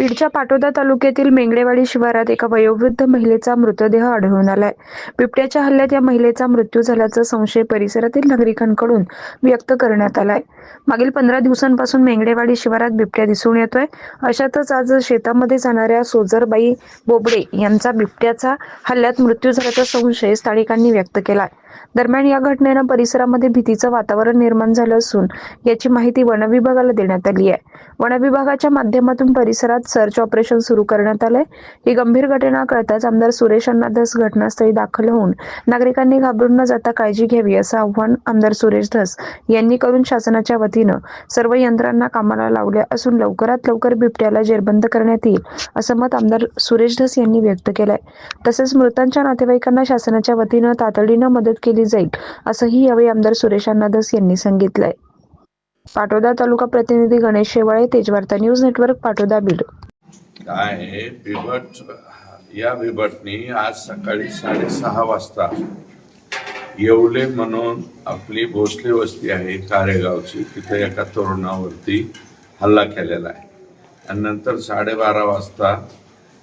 बीडच्या पाटोदा तालुक्यातील मेंगडेवाडी शिवारात एका वयोवृद्ध महिलेचा मृतदेह आढळून आलाय. बिबट्याच्या हल्ल्यात या महिलेचा मृत्यू झाल्याचा संशय परिसरातील नागरिकांकडून व्यक्त करण्यात आलाय. मागील पंधरा दिवसांपासून मेंगडेवाडी शिवारात बिबट्या दिसून येतोय. अशातच आज शेतामध्ये जाणाऱ्या सोजरबाई बोबडे यांचा बिबट्याचा हल्ल्यात मृत्यू झाल्याचा संशय स्थानिकांनी व्यक्त केलाय. दरम्यान या घटनेनं परिसरामध्ये भीतीचं वातावरण निर्माण झालं असून याची माहिती वनविभागाला देण्यात आली आहे. वनविभागाच्या माध्यमातून परिसरात सर्च ऑपरेशन सुरू करण्यात आलंय. ही गंभीर घटना कळताच आमदार सुरेश धस घटनास्थळी दाखल होऊन नागरिकांनी घाबरून न जाता काळजी घ्यावी असं आव्हान आमदार सुरेश धस यांनी करून शासनाच्या वतीनं सर्व यंत्रांना कामाला लावले असून लवकरात लवकर बिबट्याला जेरबंद करण्यात येईल असं मत आमदार सुरेश धस यांनी व्यक्त केलंय. तसेच मृतांच्या नातेवाईकांना शासनाच्या वतीनं तातडीनं मदत केली जाईल असंही यावेळी आमदार सुरेश अण्णा धस यांनी सांगितलंय. पाटोदा तालुका प्रतिनिधी गणेश शेवाळे तेजवार्ता न्यूज नेटवर्क पाटोदा बीड. काय बिबट या बिबटनी आज सकाळी साडेसहा वाजता येवले म्हणून आपली भोसले वस्ती आहे कारेगावची तिथे एका तरुणावरती हल्ला केलेला आहे. आणि नंतर साडेबारा वाजता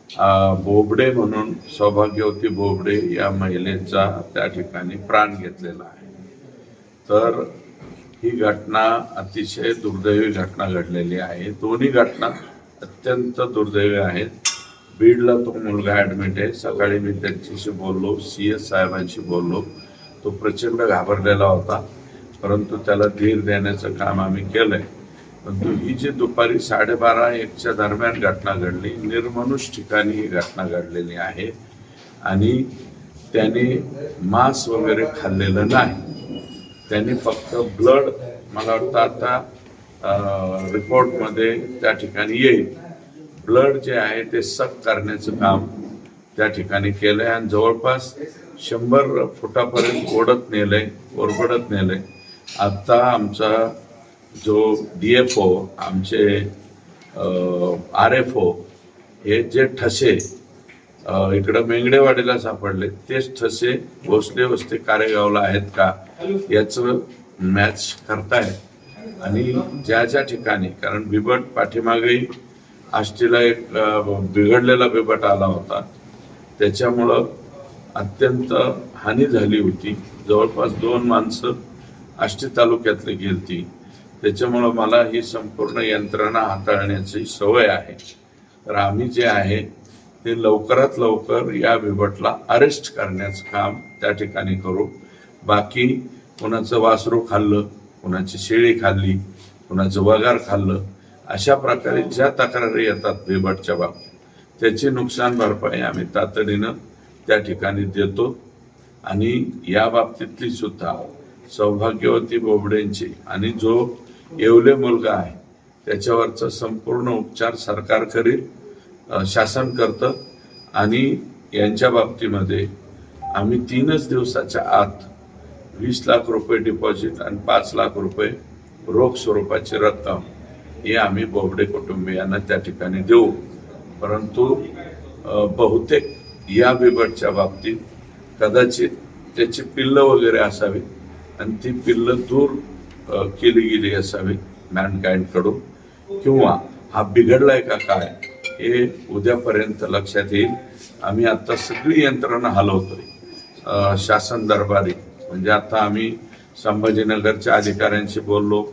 बोबडे म्हणून सौभाग्यवती बोबडे या महिलेचा त्या ठिकाणी प्राण घेतलेला आहे. तर ही घटना अतिशय दुर्दैवी घटना घडलेली आहे. दोन्ही घटना अत्यंत दुर्दैवी आहेत. बीडला तो मुलगा ॲडमिट आहे. सकाळी मी त्यांच्याशी बोललो सी एस साहेबांशी बोललो. तो प्रचंड घाबरलेला होता परंतु त्याला धीर देण्याचं काम आम्ही केलंय. आहे ही जी दुपारी साडेबारा एकच्या दरम्यान घटना घडली निर्मनुष ठिकाणी ही घटना घडलेली आहे आणि त्याने मांस वगैरे खाल्लेलं नाही. त्याने फक्त ब्लड मला वाटतं आता रिपोर्टमध्ये त्या ठिकाणी येईल. ब्लड जे आहे ते सक करण्याचं काम त्या ठिकाणी केलंय आणि जवळपास शंभर फुटापर्यंत ओढत नेलंय ओरबडत नेलंय. आता आमचा जो डी एफ ओ आमचे आर एफ ओ हे जे ठसे इकडं मेंगडेवाडीला सापडले तेच ठसे भोसले वस्ते कारेगावला आहेत का? याचं मॅच करतायत. आणि ज्या ज्या ठिकाणी कारण बिबट पाठीमागेही आष्टीला एक बिघडलेला बिबट आला होता. त्याच्यामुळं अत्यंत हानी झाली होती. जवळपास दोन माणसं आष्टी तालुक्यातली गेलती. त्याच्यामुळं मला ही संपूर्ण यंत्रणा हाताळण्याची सवय आहे. तर आम्ही जे आहे ते लवकरात लवकर या बिबटला अरेस्ट करण्याचं काम त्या ठिकाणी करू. बाकी कोणाचं वासरू खाल्लं कोणाची शेळी खाल्ली कोणाचं वगार खाल्लं अशा प्रकारे ज्या तक्रारी येतात बिबटच्या बाबतीत त्याची नुकसान भरपाई आम्ही तातडीनं त्या ठिकाणी देतो. आणि या बाबतीतली सुद्धा सौभाग्यवती बोबडेंची. आणि जो येवले मुलगा आहे त्याच्यावरचा संपूर्ण उपचार सरकार करील शासन करतं. आणि यांच्या बाबतीमध्ये आम्ही तीनच दिवसाच्या आत वीस लाख रुपये डिपॉझिट आणि पाच लाख रुपये रोख स्वरूपाची रक्कम हे आम्ही बोबडे कुटुंबियांना त्या ठिकाणी देऊ. परंतु बहुतेक या बिबटच्या बाबतीत कदाचित त्याची पिल्लं वगैरे असावी आणि ती पिल्लं दूर केली गेली असावी मॅनकाइंडकडून. किंवा हा बिघडलाय का काय हे उद्यापर्यंत लक्षात येईल. आम्ही आता सगळी यंत्रणा हलवतोय. शासन दरबारी. म्हणजे आता आम्ही संभाजीनगरच्या अधिकाऱ्यांशी बोललो.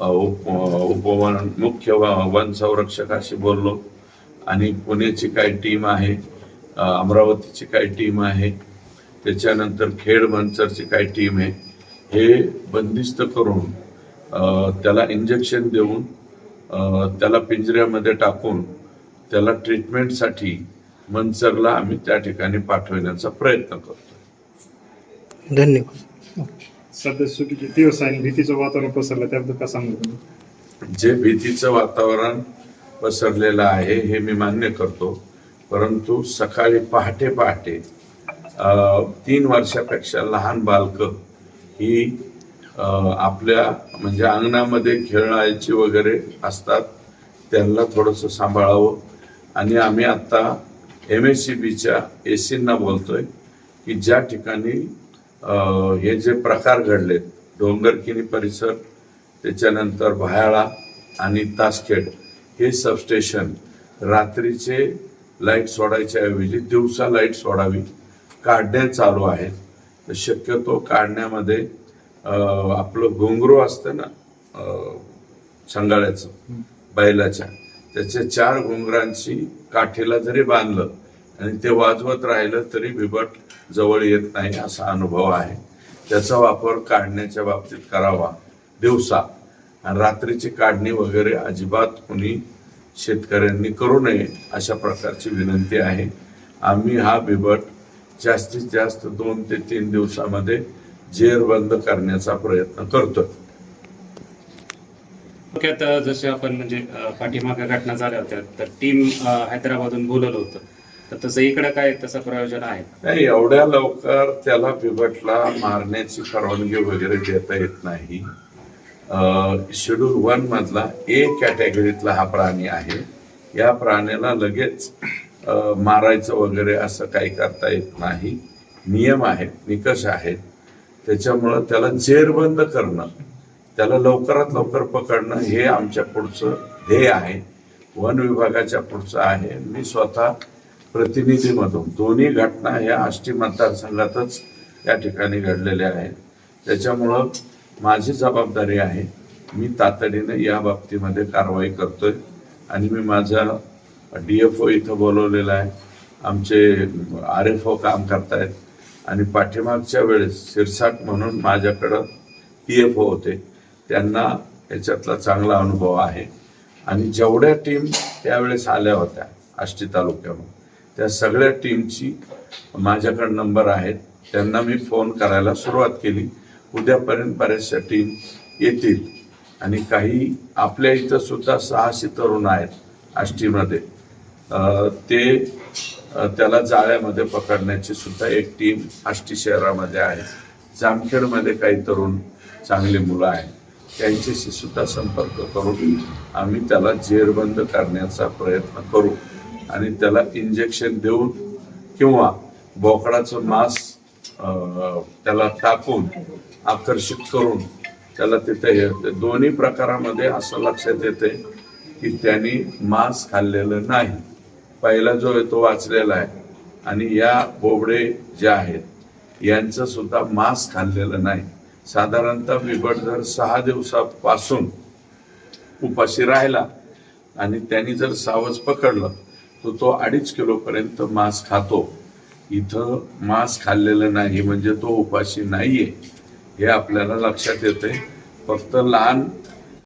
उप उपवन मुख्य व- वन संरक्षकाशी बोललो. आणि पुण्याची काही टीम आहे अमरावतीची काही टीम आहे. त्याच्यानंतर खेड मंचरची काही टीम आहे. हे बंदिस्त करून त्याला इंजेक्शन देऊन त्याला पिंजऱ्यामध्ये टाकून त्याला ट्रीटमेंटसाठी मंचरला आम्ही त्या ठिकाणी पाठवण्याचा प्रयत्न करतो. धन्यवाद. सध्या सुटीचे दिवस आहे आणि भीतीचं वातावरण पसरलं त्याबद्दल काय सांगू जे भीतीचं वातावरण पसरलेलं आहे हे मी मान्य करतो. परंतु सकाळी पहाटे पहाटे तीन वर्षापेक्षा लहान बालक ही आपल्या म्हणजे अंगणामध्ये खेळायची वगैरे असतात त्यांना थोडंसं सांभाळावं. आणि आम्ही आत्ता एम एस सी बीच्या ए सींना बोलतोय की ज्या ठिकाणी हे जे प्रकार घडलेत डोंगरकिनी परिसर त्याच्यानंतर भयाळा आणि तासखेड हे सबस्टेशन रात्रीचे लाइट सोडायच्या ऐवजी दिवसा लाइट सोडावी काढणे चालू आहेत. तर शक्यतो काढण्यामध्ये आपलं घुंगरू असतं ना संगाळ्याचं बैलाच्या त्याच्या चार घुंगरांची काठीला जरी बांधलं आणि ते वाजवत राहिलं तरी बिबट जवळ येत नाही असा अनुभव आहे. त्याचा वापर काढण्याच्या बाबतीत करावा. दिवसा आणि रात्रीची काढणी वगैरे अजिबात कुणी शेतकऱ्यांनी करू नये अशा प्रकारची विनंती आहे. आम्ही हा बिबट जास्तीत जास्त दोन ते तीन दिवसामध्ये जेरबंद करण्याचा प्रयत्न थोडक्यात अ, जसे आपण म्हणजे पाठीमागे घटना झाल्या होत्या तर टीम हैदराबादहून बोलवलं होतं. तर तसं इकडे काय तसं प्रयोजन आहे? नाही एवढ्या लवकर त्याला बिबटला मारण्याची परवानगी वगैरे देता येत नाही. शेड्यूल वन मधला ए कॅटेगरीतला हा प्राणी आहे. या प्राण्याला लगेच मारायचं वगैरे असं काही करता येत नाही. नियम आहेत निकष आहेत. त्याच्यामुळं त्याला जेरबंद करणं त्याला लवकरात लवकर पकडणं हे आमच्या पुढचं ध्येय आहे. वन विभागाच्या पुढचं आहे. मी स्वतः प्रतिनिधीमधून दोन्ही घटना ह्या आष्टी मतदारसंघातच या ठिकाणी घडलेल्या आहेत. त्याच्यामुळं माझी जबाबदारी आहे मी तातडीने या बाबतीमध्ये कारवाई करतोय आणि मी माझा डी एफ ओ इथं बोलवलेला आहे. आमचे आर एफ ओ काम करतायत. आणि पाठीमागच्या वेळेस शिरसाट म्हणून माझ्याकडं पी एफ ओ होते. त्यांना याच्यातला चांगला अनुभव आहे. आणि जेवढ्या टीम त्यावेळेस आल्या होत्या आष्टी तालुक्यामध्ये त्या सगळ्या टीमची माझ्याकडे नंबर आहेत. त्यांना मी फोन करायला सुरुवात केली. उद्यापर्यंत बऱ्याचशा टीम येतील. आणि काही आपल्या इथं सुद्धा सहाशे तरुण आहेत आष्टीमध्ये. ते त्याला जाळ्यामध्ये पकडण्याची सुद्धा एक टीम आष्टी शहरामध्ये आहे. जामखेडमध्ये काही तरुण चांगली मुलं आहेत. त्यांच्याशी सुद्धा संपर्क करून आम्ही त्याला जेरबंद करण्याचा प्रयत्न करू. आणि त्याला इंजेक्शन देऊन किंवा बोकडाचं मांस त्याला टाकून आकर्षित करून त्याला तिथे हे ते दोन्ही प्रकारामध्ये असं लक्षात येते की त्यांनी मांस खाल्लेलं नाही. पहिला जो आहे तो वाचलेला आहे. आणि या बोबडे जे आहेत यांचं सुद्धा मांस खाल्लेलं नाही. साधारणतः बिबट जर सहा दिवसापासून उपाशी राहिला आणि त्यांनी जर सावज पकडलं तर तो अडीच किलोपर्यंत मांस खातो. इथं मांस खाल्लेलं नाही म्हणजे तो उपाशी नाहीये. हे आपल्याला लक्षात येते फक्त लहान